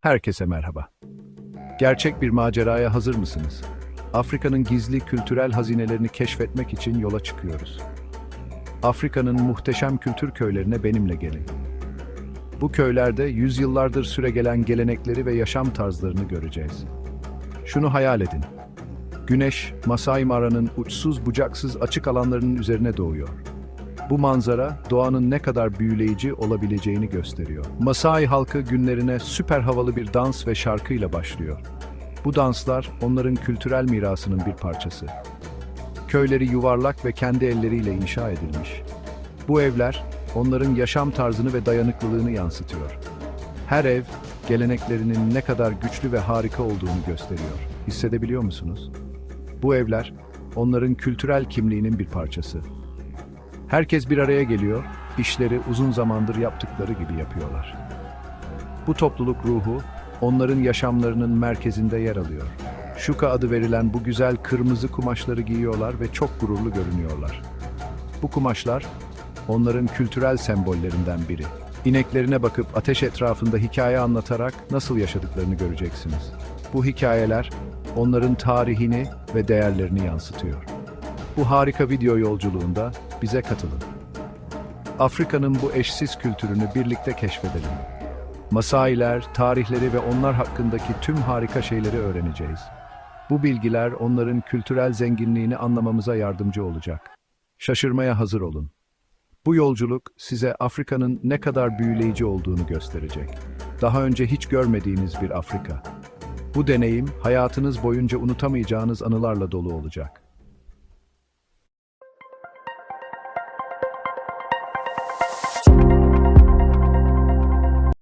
Herkese merhaba. Gerçek bir maceraya hazır mısınız? Afrika'nın gizli kültürel hazinelerini keşfetmek için yola çıkıyoruz. Afrika'nın muhteşem kültür köylerine benimle gelin. Bu köylerde yüzyıllardır süregelen gelenekleri ve yaşam tarzlarını göreceğiz. Şunu hayal edin. Güneş, Masai Mara'nın uçsuz bucaksız açık alanlarının üzerine doğuyor. Bu manzara doğanın ne kadar büyüleyici olabileceğini gösteriyor. Masai halkı günlerine süper havalı bir dans ve şarkıyla başlıyor. Bu danslar onların kültürel mirasının bir parçası. Köyleri yuvarlak ve kendi elleriyle inşa edilmiş. Bu evler onların yaşam tarzını ve dayanıklılığını yansıtıyor. Her ev geleneklerinin ne kadar güçlü ve harika olduğunu gösteriyor. Hissedebiliyor musunuz? Bu evler onların kültürel kimliğinin bir parçası. Herkes bir araya geliyor, işleri uzun zamandır yaptıkları gibi yapıyorlar. Bu topluluk ruhu, onların yaşamlarının merkezinde yer alıyor. Şuka adı verilen bu güzel kırmızı kumaşları giyiyorlar ve çok gururlu görünüyorlar. Bu kumaşlar, onların kültürel sembollerinden biri. İneklerine bakıp ateş etrafında hikaye anlatarak nasıl yaşadıklarını göreceksiniz. Bu hikayeler, onların tarihini ve değerlerini yansıtıyor. Bu harika video yolculuğunda bize katılın. Afrika'nın bu eşsiz kültürünü birlikte keşfedelim. Masailer, tarihleri ve onlar hakkındaki tüm harika şeyleri öğreneceğiz. Bu bilgiler onların kültürel zenginliğini anlamamıza yardımcı olacak. Şaşırmaya hazır olun. Bu yolculuk size Afrika'nın ne kadar büyüleyici olduğunu gösterecek. Daha önce hiç görmediğiniz bir Afrika. Bu deneyim hayatınız boyunca unutamayacağınız anılarla dolu olacak.